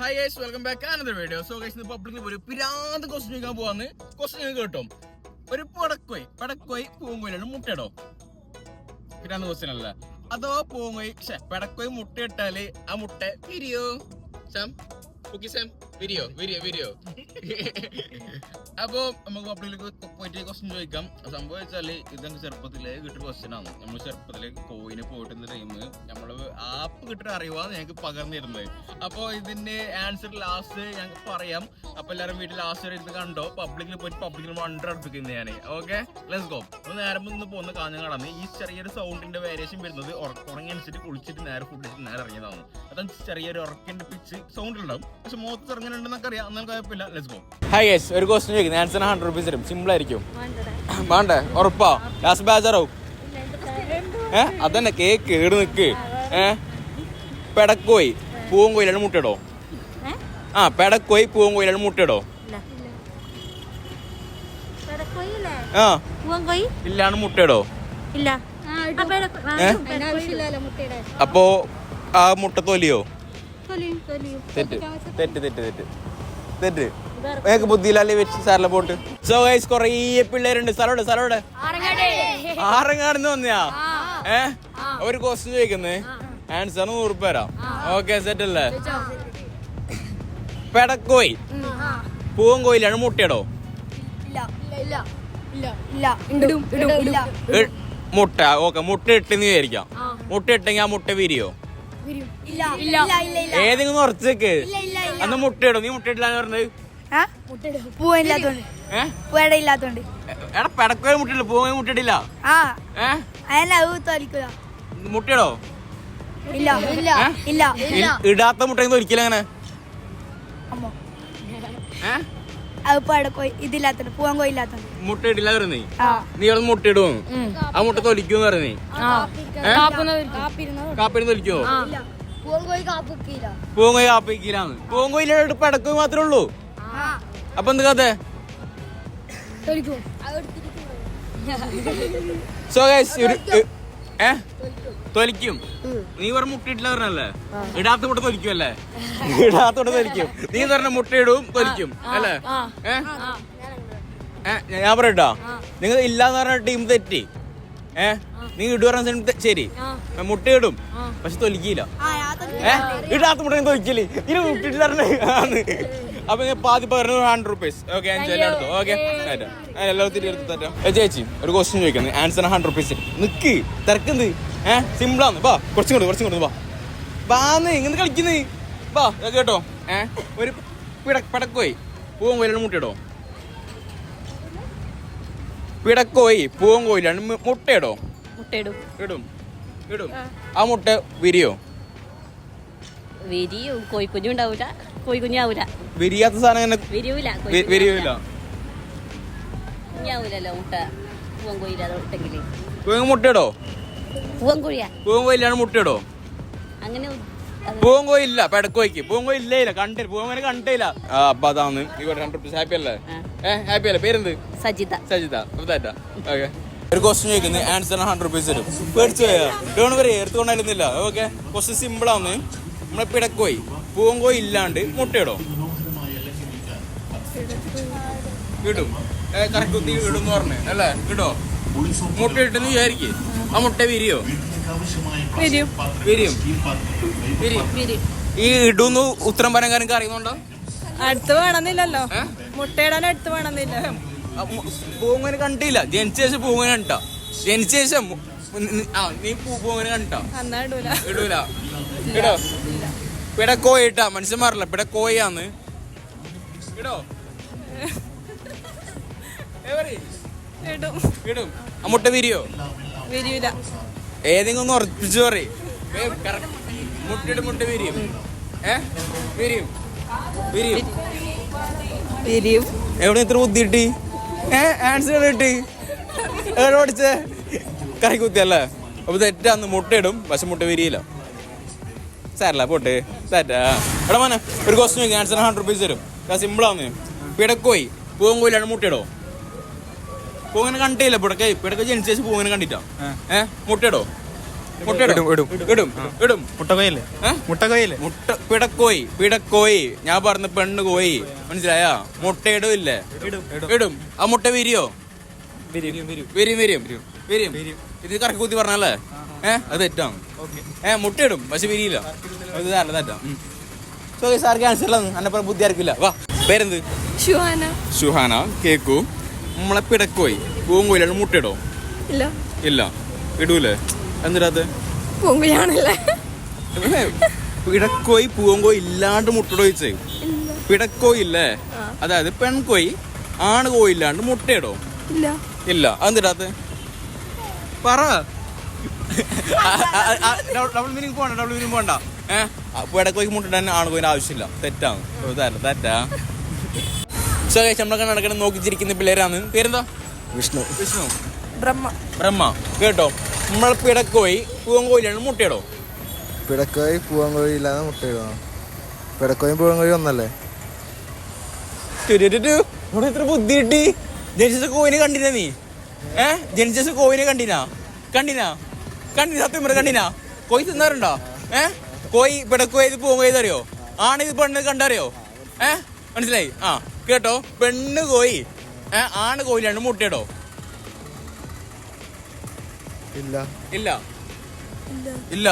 Hi guys welcome back another video so guys പബ്ലിക്കിൽ ഒരു പിരാന്ത് question ചോദിക്കാൻ പോവാന്ന്. ക്വസ്റ്റ്യൻ കേട്ടോ. ഒരു പടക്കോയ്. പടക്കോയ് പൂങ്കോയിലാണ് മുട്ടയിടോ. പിരാന്ത് ക്വസ്റ്റ്യൻ അല്ല. അഥവാ പൂങ്കോയ് ശ്ശെ, പടക്കോയ് മുട്ടയിട്ടാൽ ആ മുട്ട പിരിയോ സാം ഓക്കെ സാം വിരിയോ വിരിയോ വീഡിയോ അപ്പോ നമുക്ക് പബ്ലിക്കിലേക്ക് പോയിട്ട് ക്വസ്റ്റ്യൻ ചോദിക്കാം. സംഭവം വെച്ചാൽ ഇതൊക്കെ ചെറുപ്പത്തിലെ കിട്ടിയ ക്വസ്റ്റ്യൻ ആണ്. നമ്മൾ ചെറുപ്പത്തിൽ കോയിന് പോയിട്ടുന്ന ടൈം നമ്മൾ ആപ്പ് കിട്ടുന്ന അറിവാണ് ഞങ്ങൾക്ക് പകർന്നിരുന്നത്. അപ്പൊ ഇതിന്റെ ആൻസർ ലാസ്റ്റ് ഞങ്ങൾക്ക് പറയാം. അപ്പൊ എല്ലാരും വീട്ടിൽ ലാസ്റ്റ് വരെ ഇത് കണ്ടോ? പബ്ലിക്കിൽ പോയിട്ട് പബ്ലിക്കിൽ വണ്ടർ അടുപ്പിക്കുന്നത് ഞാൻ ഓക്കെ ലെസ് ഗോ ഒന്ന് നേരം മുന്ന് പോകുന്ന കാഞ്ഞങ്ങാടാണ് ഈ ചെറിയൊരു സൗണ്ടിന്റെ വേരിയേഷൻ വരുന്നത് ഉറക്കുറങ്ങി അനുസരിച്ച് കുളിച്ചിട്ട് നേരെ ഫുഡ് നേരെ ഇറങ്ങിയതാണ് അതാണ് ചെറിയൊരു ഉറക്കിന്റെ പിച്ച് സൗണ്ട് ഉണ്ടാവും പക്ഷെ മുഖത്ത് അറിയാം കുഴപ്പമില്ല. ലെറ്റ്സ് ഗോ ഹായ് യെസ് ഒരു ക്വസ്റ്റ്യൻ ചോദിക്കുന്നത് ആൻസർ ഹൺഡ്രഡ് റുപ്പീസ് തരും. സിമ്പിൾ ആയിരിക്കും. വേണ്ടേ? ഉറപ്പാ. ലാസ്റ്റ് ബാജാറാവും ഏ? അതന്നെ കേക്ക് ഈട് നിക്ക്. ഏ? പെടക്കോയി. പൂവും കോയിലാണ് മുട്ടയിടോ ആ പെടക്കോയി പൂവും കോയിലാണ് മുട്ടയിടോ ആ. ഇല്ലാണ് മുട്ടയിടോ ഇല്ല? അപ്പോ ആ മുട്ട തൊലിയോ? തെറ്റ്. തെറ്റ് തെറ്റ് തെറ്റ് തെറ്റ്. ഏക്ക് ബുദ്ധിയിലല്ലേ വെച്ച് സാറിലെ പോട്ട്. സോ ഗൈസ് കൊറേ പിള്ളേരുണ്ട്. സ്ഥലമുണ്ട് സ്ഥലമുണ്ട് ആറങ്ങാടുന്ന് വന്നയാ? ഏ? ഒരു ക്വസ്റ്റ്യൻ ചോദിക്കുന്നേ. ആൻസർ നൂറ് പേരാ ഓക്കെ സെറ്റ് അല്ലേ? പെടക്കോയി. പൂവൻ കോയിലാണ് മുട്ടയിടോ? മുട്ട. ഓക്കെ മുട്ട ഇട്ടെന്ന് വിചാരിക്കാം. മുട്ട ഇട്ടെങ്കിൽ ആ മുട്ട വിരിയോ? ഏതെങ്കിലും ഉറച്ചേക്ക് അന്ന് മുട്ടയിടും. നീ മുട്ടയിട്ടില്ല പറഞ്ഞത്? പൂവില്ലാത്തോണ്ട് ഏ? ഇല്ലാത്തോണ്ട്. എടാ മുട്ടില്ല മുട്ടയിടോ. ഇല്ല ഇല്ല ഇടാത്ത മുട്ടയൊന്നും ഒരിക്കലും അങ്ങനെ? അമ്മോ ഏ അത് പടക്കോയി ഇതില്ലാത്തോണ്ട് പൂവൻ കോയി ഇല്ലാത്തോണ്ട് മുട്ട ഇടില്ല പറഞ്ഞേ നീ അവിടെ മുട്ട ഇടുവോ ആ മുട്ട തൊലിക്കൂന്ന് പറഞ്ഞേ കാപ്പിന് തൊലിക്കോ. കോയി പൂങ്കോയി കാപ്പിക്കില്ലാന്ന്. പൂങ്കോയിലോട്ട് പെടക്കോയി മാത്രമേ ഉള്ളൂ. അപ്പൊ എന്ത് കഥ? തോലിക്കും. സോ ഗൈസ് ഏ? തൊലിക്കും. നീ പറഞ്ഞ മുട്ട ഇട്ടില്ല പറഞ്ഞല്ലേ ഇടാത്ത മുട്ട തൊലിക്കും അല്ലേ? ഇടാത്ത മുട്ട തൊലിക്കും. നീ പറഞ്ഞ തൊലിക്കും അല്ലേ? ഏ? ഞാൻ പറയട്ടോ. നിങ്ങൾ ഇല്ലാന്ന് പറഞ്ഞ ടീം തെറ്റി. ഏ? നീ ഇടു പറഞ്ഞ ശരി. മുട്ടയിടും. പക്ഷെ തൊലിക്കില്ല. ഏ? ഇടാത്ത മുട്ട തൊലിക്കില്ലേ. ഇനി ആന്ന്. അപ്പൊ പാതി പറഞ്ഞു ഹൺഡ്രഡ് റുപ്പീസ് ഓക്കെ ഞാൻ എല്ലാം എടുത്തു ഓക്കെ എല്ലാം തിരി എടുത്ത് തരാം. ചേച്ചി ഒരു ക്വസ്റ്റ്യൻ ചോദിക്കുന്നത് ആൻസർ ഹൺഡ്രഡ് റുപ്പീസ് നിക്ക് തിരക്കുന്നത് ഏഹ് സിമ്പിളാന്ന് വാ കുറച്ചും കൂടെ കുറച്ചും കൂടെ വാ. വാന്ന് ഇങ്ങനെ കളിക്കുന്നേ? വാ കേട്ടോ. ഏഹ് ഒരു പിടക്കോയി. പൂവൻ കോയിലാണ് മുട്ടയിടോ? പിടക്കോയി പൂവൻ കോയിലാണ് മുട്ടയിടോ? മുട്ടയിടും. ഇടും ഇടും. ആ. മുട്ട വിരിയോ? വിരിയും കോഴിക്കുഞ്ഞും ഉണ്ടാവൂല കോഴിക്കുഞ്ഞാവൂല വിരിയാത്ത സാധനം ഇങ്ങനെ വിരിയൂല വി- വിരിയൂല. കുഞ്ഞാവൂലല്ലോ മുട്ട. പൂവൻ കോഴിയില്ലാതെ ഇട്ടെങ്കിൽ പൂവൻ മുട്ടയിടോ? പൂവൻ കോഴിയാ? പൂവൻ കോയിലാണ് മുട്ടയിടോ? അങ്ങനെ അത് പൂവൻ കോയില്ല പെടക്കോയ്ക്ക് പൂവൻ കോയി ഇല്ല കണ്ടില്ല. പൂവൻ കോയിനെ കണ്ടില്ല. ആ അപ്പൊ അതാണ്. ഇവിടെ ഹാപ്പി അല്ലേ? ആ. ഏ ഹാപ്പി അല്ലേ? പേരെന്ത്? സജിത. സജിത. ഓക്കെ ഒരു ക്വസ്റ്റ്യൻ ചോദിക്കുന്നത് ആൻസർ ഹൺഡ്രഡ് റുപ്പീസ് തരും. പേടിച്ചു പോയാ? ഡോൺ വരെ എടുത്തുകൊണ്ടായിരുന്നില്ല. ഓക്കെ ക്വസ്റ്റ്യൻ സിമ്പിൾ ആണ്. നമ്മളെ പിടക്കോയി കോയി ഇല്ലാണ്ട് മുട്ടയിടോ? കിട്ടും. കറക്റ്റ് കുത്തി ഇടും എന്ന് പറഞ്ഞു അല്ലേ? കിട്ടോ? മുട്ട ഇട്ടെന്ന് വിചാരിക്കേ. ആ മുട്ട വിരിയോ? വിരിയും. ഈ ഇടുന്നു ഉത്തരം പറയാൻ കാര്യം അറിയുന്നുണ്ടോ അടുത്ത് വേണമെന്നില്ലല്ലോ? മുട്ടയിടാൻ അടുത്ത് വേണമെന്നില്ല. പൂങ്ങനെ കണ്ടില്ല. ജനിച്ച ശേഷം പൂങ്ങനെ കണ്ടോ ജനിച്ച ശേഷം നി- പൂങ്ങനെ കണ്ടോ ഇടൂല. ഇടൂല. ഇടോ പിടക്കോയി കോയിട്ടാ മനുഷ്യന്മാരല്ല പിടക്കോയാന്ന് ഇടോ. ഇടും. ഇടും. മുട്ട വിരിയോ? വിരിയൂല. ഏതെങ്കിലും ഒന്ന് ഉറപ്പിച്ചു പറയും. മുട്ടയുടെ മുട്ട വിരിയും. ഏ വിരിയും. വിരിയും. വിരിയും. എവിടെ ഇത്ര ബുദ്ധി കിട്ടി? ഏ ആൻസർ കിട്ടി? എവിടെ പഠിച്ചേ? കറി കുത്തിയല്ലേ? അപ്പൊ തെറ്റാന്ന് മുട്ടയിടും പക്ഷെ മുട്ട വിരിയില്ല. സാരല്ല പോട്ടെ. സാറ്റാ എടാ മോനെ ഒരു ചോദിക്കും. ആൻസർ ഹൺഡ്രഡ് റുപ്പീസ് തരും. സിമ്പിളാന്ന് പിടക്കോയി പൂവൻ കോയിലാണ് മുട്ടയിടോ? പൂങ്ങനെ കണ്ടില്ല പിടക്കോയി പിടക്കോയി ജനിച്ച ശേഷം പൂങ്ങനെ കണ്ടിട്ടാ? ഏ? മുട്ടയിടോ? പിടക്കോയി പിടക്കോയി. ഞാൻ പറഞ്ഞ പെണ്ണ് കോയി മനസ്സിലായാ? മുട്ടയിടും ഇടും ഇല്ലേ ഇടും. ആ മുട്ട വിരിയോ? വിരിയും വിരിയും. വിരിയും ഇത് കറക്കി കുത്തി പറഞ്ഞല്ലേ? ഏ? അത് തെറ്റാണ്. ഏഹ് മുട്ടയിടും. പക്ഷെ വിരിയില്ല. അത് നല്ല തെറ്റാ. സോ സാർക്ക് ആൻസർ ബുദ്ധി ആർക്കില്ല. വാ. പേരെന്ത്? ഷുഹാന. സുഹാന കേക്കു. നമ്മളെ പിടക്കോയി. പൂങ്കോയിലാണ് മുട്ടയിടോ? ഇല്ല. ഇല്ല. ഇടൂലേ. എന്തിനകത്ത് പൂങ്കുഴിയാണല്ലേ പിടക്കോയി പൂവങ്കോയി ഇല്ലാണ്ട് മുട്ടയിടോ ചോദിച്ചേ. പിടക്കോയി ഇല്ലേ? അതായത് പെൺകോയി ആണ് കോയില്ലാണ്ട് മുട്ടയിടോ? ഇല്ല. ഇല്ല. അതെന്തിടാത്ത പറ. ഡബിൾ മീനിങ് പോണ്ട ഡബിൾ മീനിങ് ഏഹ് പോയി മുട്ടിടാൻ ആണ് ആവശ്യമില്ല. തെറ്റാണ്. തെറ്റാ. സോ നമ്മളെ കണക്കിന് നോക്കി ചിരിക്കുന്ന പിള്ളേരാണ്. പേരെന്താ? വിഷ്ണു. വിഷ്ണു. ബ്രഹ്മ. ബ്രഹ്മ. കേട്ടോ. നമ്മളെ പിടക്കോയി പൂവങ്കോയിലാണ് മുട്ടയിടോ പിടക്കോയി പൂവൻകോഴി ഇല്ലാതെ മുട്ടയിടുക പിടക്കോയും പൂവൻകോഴി ഒന്നല്ലേ. ഇവിടെ എത്ര ബുദ്ധി കിട്ടി. ജനിച്ച കോയിനെ കണ്ടിനാ നീ? ഏ? ജനിച്ച കോയിനെ കണ്ടിനാ? കണ്ടിനാ? കണ്ടിനാ സത്യം പറ കണ്ടിനാ കോയി തിന്നാറുണ്ടോ? ഏ? കോയി പിടക്കോയി ഇത് പോകുമ്പോ അറിയോ ആണ് ഇത് പെണ്ണ് കണ്ടറിയോ? ഏ? മനസ്സിലായി? ആ കേട്ടോ. പെണ്ണ് കോയി. ഏ ആണ് കോയിലാണ് മുട്ടയിടോ? ഇല്ല. ഇല്ല? ഇല്ല.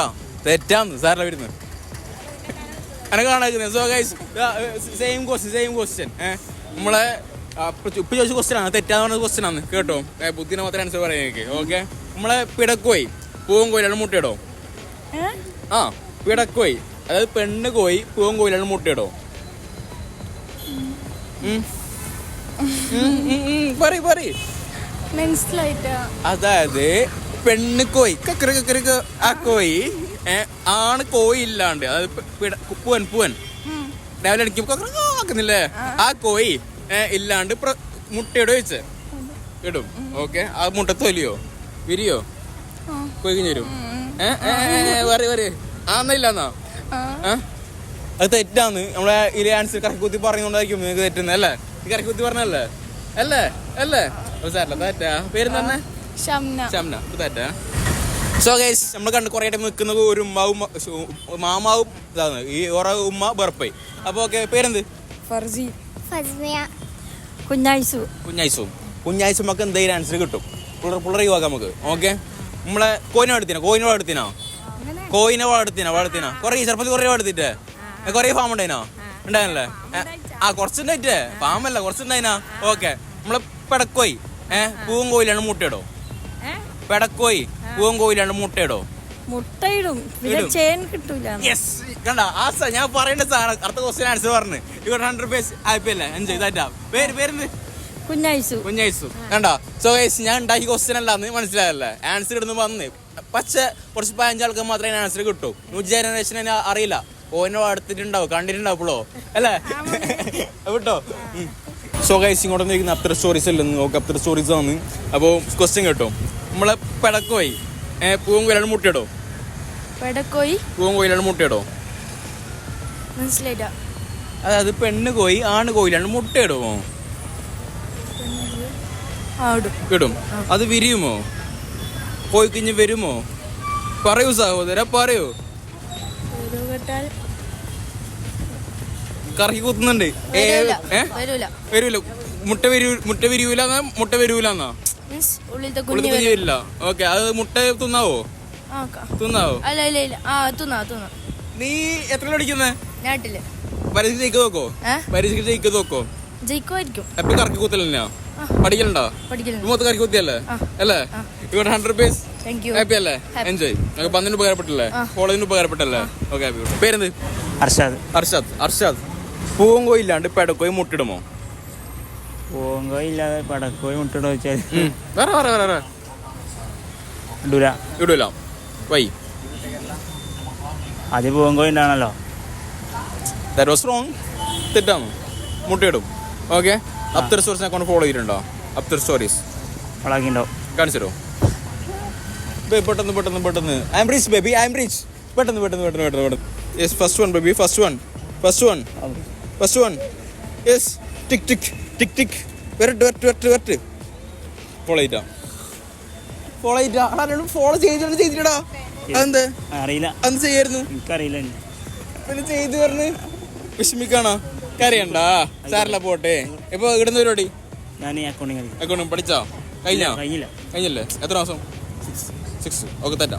തെറ്റാന്ന് സാറിലെ വരുന്നത് അങ്ങനെ കാണാക്കുന്നത് so guys same question same question നമ്മളെ ആ, ഇപ്പൊ ചോദിച്ച ക്വസ്റ്റ്യൻ ആണ്. തെറ്റാന്ന് പറഞ്ഞ ക്വസ്റ്റ്യൻ ആണ്. കേട്ടോ? ബുദ്ധിനെ മാത്രമേ ആൻസർ പറയാൻ ഓക്കെ നമ്മളെ പിടക്കോയി പൂവൻ കോയിലാണ് മുട്ടയിടോ ആ പിടക്കോയി. അതായത് പെണ്ണ് കോയി പൂവും കോയിലാണ് മുട്ടയിടോ പറ പറ അതായത് പെണ്ണ് കോയി കക്കര കക്കര ആ കോയി ആണ് കോയി ഇല്ലാണ്ട്. അതായത് പൂവൻ പൂവൻ. രാവിലെ എനിക്ക് ആക്കുന്നില്ലേ? ആ. കോയി ഇല്ലാണ്ട് മുട്ടയിടോ ചോദിച്ചേ? ഇടും. ഓക്കെ. ആ മുട്ട തൊലിയോ? വിരിയോ? പറയ പറയ. ആന്നില്ലാന്നാ അത് തെറ്റാന്ന്. നമ്മളെ ഇതിലെ ആൻസർ കറക്കി കുത്തി പറഞ്ഞോണ്ടായിരിക്കും നിങ്ങൾക്ക് തെറ്റുന്നത് അല്ലേ? ഈ കറക്കി കുത്തി പറഞ്ഞല്ലേ അല്ലേ? അല്ലേ അത് സാരല്ല തെറ്റാ? പേര് തന്നെ ഷംന. ഷംന. തെറ്റാ? സോ ഗൈസ് നമ്മൾ കണ്ട് കുറേ ടൈം നിൽക്കുന്നത് ഒരു ഉമ്മാവും മാമാവും ഇതാണ്. ഈ ഓരോ ഉമ്മ ബർപ്പൈ അപ്പോൾ ഓക്കെ പേരെന്ത്? ഫർജി ഫസ്മിയ. കുഞ്ഞായിസു. കുഞ്ഞായിസും. കുഞ്ഞായിസും ഒക്കെ എന്തെങ്കിലും ആൻസർ കിട്ടും? പുള്ളർ പുള്ളറി പോകാം നമുക്ക്. ഓക്കെ നമ്മളെ കോയിനെ വളർത്തിനോ? കോയിനെ വളർത്തിനോ? കോയിന വളർത്തിനോ? വളർത്തിനോ? കുറേ ചെറുപ്പത്തിൽ കുറേ വളർത്തിട്ടേ കുറേ ഫാം ഉണ്ടായിനോ? ഉണ്ടായിരുന്നല്ലേ ആ കുറച്ചുണ്ടായിട്ടേ ഫാമല്ല കുറച്ചുണ്ടായിനാ? ഓക്കെ നമ്മളെ പെടക്കോയി. ഏഹ് പൂവും കോയിലാണ് മുട്ടയിടോ. പെടക്കോയി. പൂവും കോയിലാണ് മുട്ടയിടോ. മുട്ടയിടും. കിട്ടൂല. യെസ് കണ്ട ആ ഞാൻ പറയേണ്ട സാധനം അടുത്ത ക്വസ്റ്റ്യൻ ആൻസർ പറഞ്ഞു. ഇവിടെ ഹൺഡ്രഡ് പേസ് ആയിപ്പല്ലേ എൻജോയ് ഇതായിട്ടാ. പേര് പേരെന്ത്? കുഞ്ഞായിസു. കുഞ്ഞൈസു കണ്ടോ? സോ ഗൈസ് ഞാൻ ഉണ്ടാക്കി ക്വസ്റ്റ്യൻ അല്ലാന്ന് മനസ്സിലായല്ലേ ആൻസർ ഇടുന്നു വന്ന്. പക്ഷെ കുറച്ച് പതിനഞ്ചാൾക്ക് മാത്രമേ ആൻസർ കിട്ടൂ. ന്യൂ ജനറേഷൻ അറിയില്ല. ഓനോ അടുത്തിട്ടുണ്ടാവും കണ്ടിട്ടുണ്ടാവുള്ളോ അല്ലേ? വിട്ടോ സോ ഗൈസ് ഇങ്ങോട്ട് നിൽക്കുന്ന അത്ര സ്റ്റോറീസ് അല്ലെന്ന് നോക്ക് അത്ര സ്റ്റോറീസ് ആണ്. അപ്പോൾ ക്വസ്റ്റ്യൻ കേട്ടോ. നമ്മളെ പിടക്കോയി. പൂവും കൊയിലാണ് മുട്ടയിടോ? പെടക്കോയി. പൂവും കൊയിലാണ് മുട്ടയിടോ? മനസ്സിലായിട്ടാ അതായത് പെണ്ണ് കോയി ആണ് കോയിലാണ് മുട്ടയിടുമോ ഇടും. ഇടും. അത് വിരിയുമോ? പോയി കഴിഞ്ഞ് വരുമോ? പറയൂ സഹോദര പറയൂ. കറി കറക്കി കുത്തുന്നുണ്ട്? വരൂല. വരൂല. മുട്ട വരൂ മുട്ട വിരിയൂല മുട്ട ഉള്ളിൽ കുഞ്ഞ് വരില്ല. ഓക്കെ അത് മുട്ട തിന്നാവോ? തിന്നാവോ? അല്ല ഇല്ല ഇല്ല. ആ തിന്നാ തിന്നാ. നീ എത്ര പഠിക്കുന്നേ? നാട്ടിൽ പരീക്ഷ ജയിക്ക് നോക്കോ? പരിസ്ഥിതി പരീക്ഷ ജയിക്ക് നോക്കോ? ജയിക്കുമായിരിക്കും. എപ്പോഴും കറക്കി പഠിക്കലുണ്ട്? മൊത്തം കറക്കി കുത്തിയല്ലേ? അല്ലേ? ഇവിടെ ഹൺഡ്രഡ് പേസ് ഹാപ്പി അല്ലേ? എൻജോയ് നമുക്ക് പന്നിന് ഉപകാരപ്പെട്ടല്ലേ? കോളേജിന് ഉപകാരപ്പെട്ടല്ലേ? ഓക്കെ ഹാപ്പി പേരെന്ത്? അർഷാദ്. അർഷാദ്. അർഷാദ്. പൂവങ്കോയി ഇല്ലാണ്ട് പെടക്കോയി മുട്ടിടുമോ? പൂവൻകോഴി ഇല്ലാതെ പടക്കോഴി മുട്ടയിടോ വെച്ചാൽ ഉം. വേറെ വേറെ വേറെ വേറെ. ഇടൂല. ഇടൂല. വൈ. ആദ്യം പൂവൻകോഴി ഉണ്ടാണല്ലോ ദാറ്റ് വാസ് റോങ് തെറ്റാണ്. മുട്ടയിടും ഓക്കെ അപ്തർ സ്റ്റോറീസിനെ അക്കൗണ്ട് ഫോളോ ചെയ്തിട്ടുണ്ടോ? അപ്തർ സ്റ്റോറീസ് കാണിച്ചു തരുമോ പെട്ടെന്ന് പെട്ടെന്ന് പെട്ടെന്ന്. I'm rich baby I'm rich പെട്ടെന്ന് പെട്ടെന്ന് പെട്ടെന്ന് പെട്ടെന്ന് പെട്ടെന്ന്. Yes first one baby first one first one first one yes tick tick tick tick വരട്ട് വരട്ട് വരട്ട് വരട്ട് ഫോളോ ചെയ്താ? ഫോളോ ചെയ്താ? ഫോളോ ചെയ്തിട്ട് ചെയ്തിട്ടാ അതെന്ത്? അറിയില്ല. അന്ന് ചെയ്യായിരുന്നു? എനിക്കറിയില്ല. പിന്നെ ചെയ്തു പറഞ്ഞ്. വിഷമിക്കാണോ? കരയണ്ടാ. സാറില്ല പോട്ടെ. ഇപ്പൊ ഇവിടുന്ന് പരിപാടി? ഞാൻ അക്കൗണ്ടിങ് പഠിച്ചോ? കഴിഞ്ഞോ? കഴിഞ്ഞില്ല. കഴിഞ്ഞല്ലേ? എത്ര മാസം? സിക്സ് ഓക്കെ തെറ്റാ.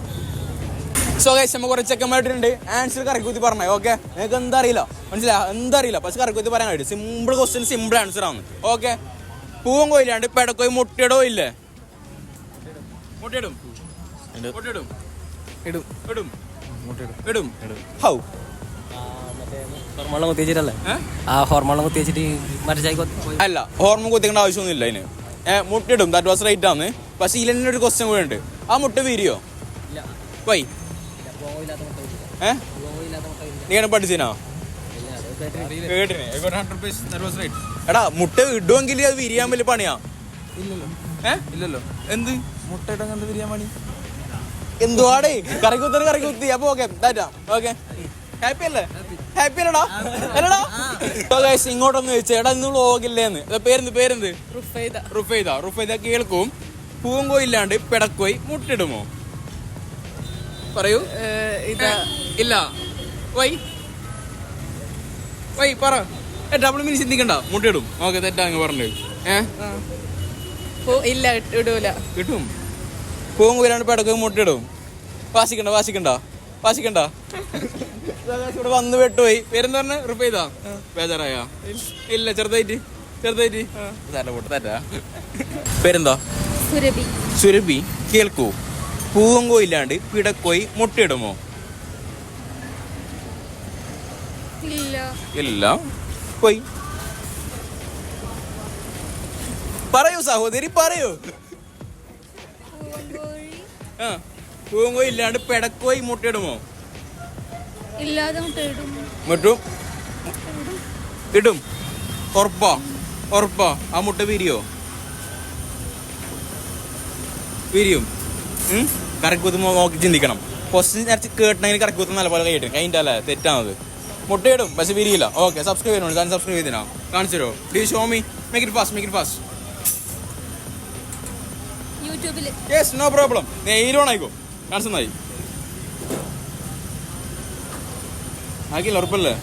സോ ഗൈസ് നമ്മൾ കുറച്ച് ചെക്കന്മായിട്ടുണ്ട് ആൻസർ കറക്കൂത്തി കുത്തി പറഞ്ഞേ ഓക്കെ നിങ്ങൾക്ക് എന്താ അറിയില്ല മനസ്സിലാ എന്താ അറിയില്ല പക്ഷെ കറക്കൂത്തി കുത്തി പറയാൻ കഴിയും. സിമ്പിൾ ക്വസ്റ്റ്യൻ സിമ്പിൾ ആൻസർ ആണ്. ഓക്കെ പൂവും കോയിലാണ്ട് പെടക്കോയി മുട്ടയിടോ ഇല്ലേ? മുട്ടയിടും. മുട്ടയിടും. ഇടും. ഇടും. ഇടും. ഹൗ? ഹോർമോൺ? ആ ഹോർമോൺ മരിച്ചായി അല്ല ഹോർമോൺ കുത്തിക്കേണ്ട ആവശ്യമൊന്നുമില്ല അതിന്. മുട്ടിടും ദാറ്റ് വാസ് റൈറ്റ് ആണ്. പക്ഷെ ഇതിൽ ഒരു ക്വസ്റ്റ്യൻ കൂടെ ഉണ്ട്. ആ മുട്ട വീരിയോ? വൈ നീ നീ പഠിച്ചിനോ? എടാ മുട്ട ഇടുമെങ്കിൽ അത് വിരിയാൻ വലിയ പണിയാ. ഇല്ലല്ലോ. എന്ത്? മുട്ട ഇടാൻ വിരിയാൻ പണി? എന്തുവാടേ? കറി കറിക്കുത്തി കറി കുത്തി അപ്പൊ ഓക്കെ താറ്റാ ഓക്കെ ഹാപ്പി അല്ലേ ഹാപ്പി അല്ലടാ? അല്ലടാ? guys, ഇങ്ങോട്ടൊന്ന് ചോദിച്ചു. എടാ ഇന്ന് വ്ളോഗില്ലേന്ന് പേരെന്ത് പേരെന്ത്? റുഫൈദ. റുഫൈദ. കേൾക്കും. പൂങ്കോയില്ലാണ്ട് പിടക്കോയി മുട്ടിടുമോ? പറയൂ. ഇല്ല. വൈ. വൈ പറ. ഡബിൾ മിനി ചിന്തിക്കണ്ട. മുട്ടിടും. ഓക്കെ തെറ്റാ അങ്ങ് പറഞ്ഞു ഏ? ഇല്ല ഇടൂല. കിട്ടും. പൂങ്കോയിലാണ്ട് പിടക്കോയി മുട്ടിടും. വാശിക്കണ്ട വാശിക്കണ്ട. വാശിക്കണ്ട. ഇവിടെ വന്ന് വെട്ടുപോയി. പേരെന്താ പറഞ്ഞ? റുപ്പൈതാ ബേജാറായ? ഇല്ല ചെറുതായിട്ട് ചെറുതായിട്ട്. തല്ല പൊട്ട് തെറ്റാ പേരെന്താ? സുരഭി. സുരഭി കേൾക്കൂ. പൂവങ്കോയില്ലാണ്ട് പിടക്കോയി മുട്ടയിടുമോ? ഇല്ല. ഇല്ല. പോയി. പറയൂ സഹോദരി പറയൂ. ആ. പൂവങ്കോയി ഇല്ലാണ്ട് പെടക്കോയി മുട്ടയിടുമോ ഇല്ലാതെ മുട്ടയിടും മുട്ടും ഇടും? ഉറപ്പാ ഉറപ്പാ. ആ മുട്ട വിരിയോ? വിരിയും. കറക്കുത്തുമ്പോ നോക്കി ചിന്തിക്കണം. ക്വസ്റ്റ്യൻ നിറച്ച് കേട്ടണമെങ്കിൽ കുത്തുന്ന നല്ല പോലെ കഴിയട്ടെ കഴിഞ്ഞ അല്ലേ തെറ്റാണത് മുട്ടയിടും പക്ഷെ വിരിയില്ല. ഓക്കെ സബ്സ്ക്രൈബ് ചെയ്യണോ ഞാൻ സബ്സ്ക്രൈബ് ചെയ്തിനാ. കാണിച്ചു തരുമോ D show me make it fast make it fast യൂട്യൂബിൽ യെസ് നോ പ്രോബ്ലം നേരോൺ ആയിക്കോ കാണിച്ചു നന്നായി ആക്കില്ല ഉറപ്പല്ലേ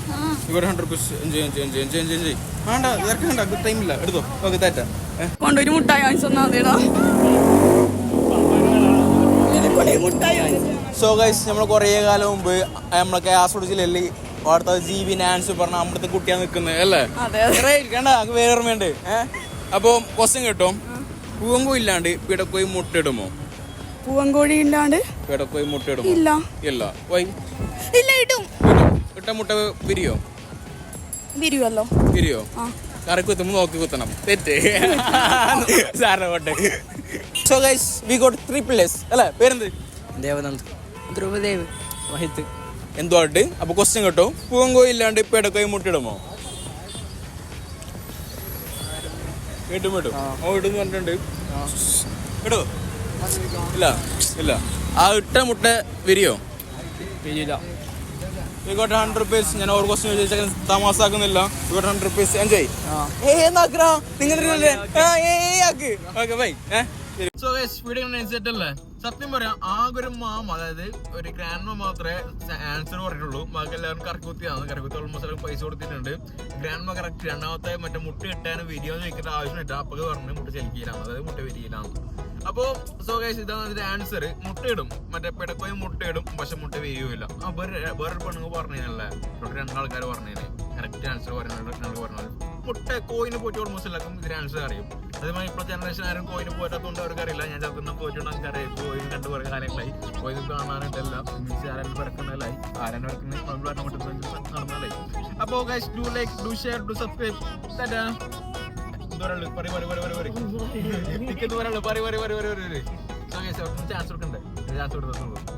ഇവിടെ hundred rupees enjoy enjoy enjoy enjoy enjoy enjoy വേണ്ട ഇറക്കണ്ട ഗുഡ് ടൈം ഇല്ല. എടുത്തോ. ഓക്കെ തേറ്റ കൊണ്ടൊരു മുട്ടായി വാങ്ങിച്ചു തന്നാ മതിടാ മുട്ടായി വാങ്ങിച്ചു സോ ഗൈസ് നമ്മൾ കുറേ കാലം മുമ്പ് നമ്മളെ കാസർഗോഡ് ജില്ലയിൽ അവിടുത്തെ ജി ബി നാൻസ് പറഞ്ഞ അമ്പലത്തെ കുട്ടിയാ നിൽക്കുന്നത് അല്ലേ. കണ്ട വേറെ ഓർമ്മയുണ്ട് ഏഹ് അപ്പോൾ ക്വസ്റ്റ്യൻ കേട്ടോ. പൂവങ്കും ഇല്ലാണ്ട് പിടക്കോയി മുട്ടയിടുമോ? പൂവൻകോഴി ഇല്ലാണ്ട്? പേടക്കോഴി മുട്ട ഇടും ഇല്ല. ഇല്ല. വൈ ഇല്ല ഇടും. ഇടും. ഇട്ട മുട്ട വിരിയോ? വിരിയുമല്ലോ വിരിയോ? ആ. കറി കുത്തുമ്പോ നോക്കി കുത്തണം. തെറ്റ്. സാറിനെ പോട്ടെ. So guys we got three place അല്ലേ? പേരെന്ത്? ദേവനന്ദ് ധ്രുവദേവ്. മഹിത്ത് എന്തുവാട്ട് അപ്പൊ ക്വസ്റ്റ്യൻ കേട്ടോ. പൂവങ്കോയി ഇല്ലാണ്ട് പിടക്കോയി മുട്ടിടുമോ ഇടും ഇടും. ഓ ഇടുന്നു പറഞ്ഞിട്ടുണ്ട്. ഇടോ. ഇല്ല ഇല്ല. ആ ഇട്ട മുട്ട വിരിയോ? ഗോട്ട് ഹൺഡ്രഡ് റുപ്പീസ് ഞാൻ ഓർ ക്വസ്റ്റ്യൻ ചോദിച്ചാൽ തമാസാക്കുന്നില്ല. Got hundred rupees enjoy. സത്യം പറയാം ആകെ ഒരു മാം അതായത് ഒരു ഗ്രാൻഡ് മാം മാത്രമേ ആൻസർ പറഞ്ഞിട്ടുള്ളൂ. ബാക്കി എല്ലാവരും കറക്കുത്തിയാണ് കറക്കുത്തി ഓൾമോസ്റ്റ് പൈസ കൊടുത്തിട്ടുണ്ട്. ഗ്രാൻഡ് കറക്റ്റ് രണ്ടാമത്തെ മറ്റേ മുട്ട കിട്ടാനും വിരിയോ ചോദിക്കേണ്ട ആവശ്യമില്ല. അപ്പൊക്കെ പറഞ്ഞു മുട്ട ചെലിക്കയിലാണ് അതായത് മുട്ട വിരിയിലാണ് അപ്പോ സോ ഗൈസ് ഇതാണ് ഇതിന്റെ ആൻസർ മുട്ടയിടും. മറ്റേ പിടക്കോയും മുട്ടയിടും പക്ഷെ മുട്ട വീഴുമില്ല ആ വേറെ വേറൊരു പെണ്ണുങ്ങൾ പറഞ്ഞല്ലേ ഇവിടെ രണ്ടാൾക്കാർ പറഞ്ഞേ കറക്റ്റ് ആൻസർ പറഞ്ഞു പറഞ്ഞത് മുട്ട കോയിന് പോയിട്ട് ഓൾമോസ്റ്റ് എല്ലാവർക്കും ഇതിന്റെ ആൻസർ അറിയും. അതേമാതിരി ഇപ്പൊ ജനറേഷൻ ആരും കോയിന് പോയിട്ടതുകൊണ്ട് അവർക്ക് അറിയില്ല. ഞാൻ ചെറുപ്പം എനിക്ക് അറിയാം കോയിന് കണ്ടു കുറെ കാലങ്ങളായി. കോയിന് കാണാനായിട്ടല്ല ആരും പിറക്കുന്നതായി. ആരും പിറക്കുന്ന നമ്മൾ നടന്നാലായി അപ്പോൾ guys do like do share do subscribe Tata ദൂരമുള്ളൂ പറി പറി പറി പറി. പറി ടിക്കറ്റ് ദൂരമുള്ളൂ പറി പറി പറി പറി പറി. ചാൻസ് കൊടുക്കണ്ടേ? ചാൻസ് കൊടുത്തു ടാറ്റാ